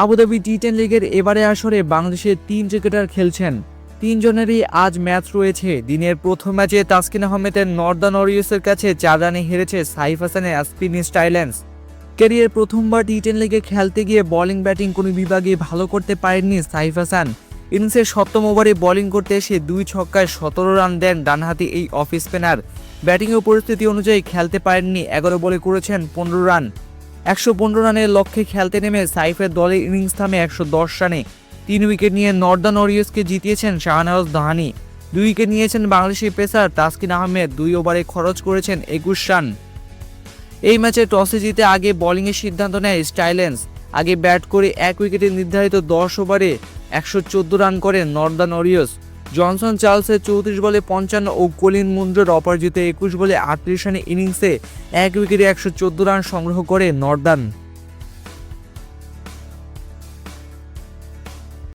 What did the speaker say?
Abu Dhabi T ten লিগের এবারে আসরে বাংলাদেশের তিন ক্রিকেটার খেলছেন। তিনজনেরই আজ ম্যাচ রয়েছে। দিনের প্রথম ম্যাচে তাসকিন আহমেদের নর্দার্ন ওরিয়াসের কাছে চার রানে হেরেছে সাইফ হাসানের অ্যাসপিন স্টাইল্যান্ডস ক্যারিয়ার প্রথমবার টি টেন লিগে খেলতে গিয়ে বোলিং ব্যাটিং কোনো বিভাগে ভালো করতে পারেননি সাইফ হাসান। ইনিংসের সপ্তম ওভারে বোলিং করতে এসে দুই ছক্কায় সতেরো রান দেন ডানহাতি এই অফ স্পিনার। ব্যাটিং ও পরিস্থিতি অনুযায়ী খেলতে পারেননি এগারো বলে করেছেন পনেরো রান। একশো পনেরো রানের লক্ষ্যে খেলতে নেমে সাইফের দলের ইনিংস থামে একশো দশ রানে। তিন উইকেট নিয়ে নর্দার্ন ওরিয়ার্সকে জিতিয়েছেন শাহনওয়াজ দাহানি। দুই উইকেট নিয়েছেন বাংলাদেশি পেসার তাসকিন আহমেদ। দুই ওভারে খরচ করেছেন একুশ রান। এই ম্যাচে টসে জিতে আগে বোলিংয়ের সিদ্ধান্ত নেয় স্টাইলেন্স। আগে ব্যাট করে এক উইকেটে নির্ধারিত দশ ওভারে একশো চোদ্দ রান করেন নর্দার্ন ওরিয়স জনসন চার্লসের চৌত্রিশ বলে পঞ্চান্ন ও কলিন মুন্ড্রের অপরাজিত একুশ বলে আটত্রিশ রানের ইনিংসে এক উইকেটে একশো চোদ্দ রান সংগ্রহ করে নর্দার্ন।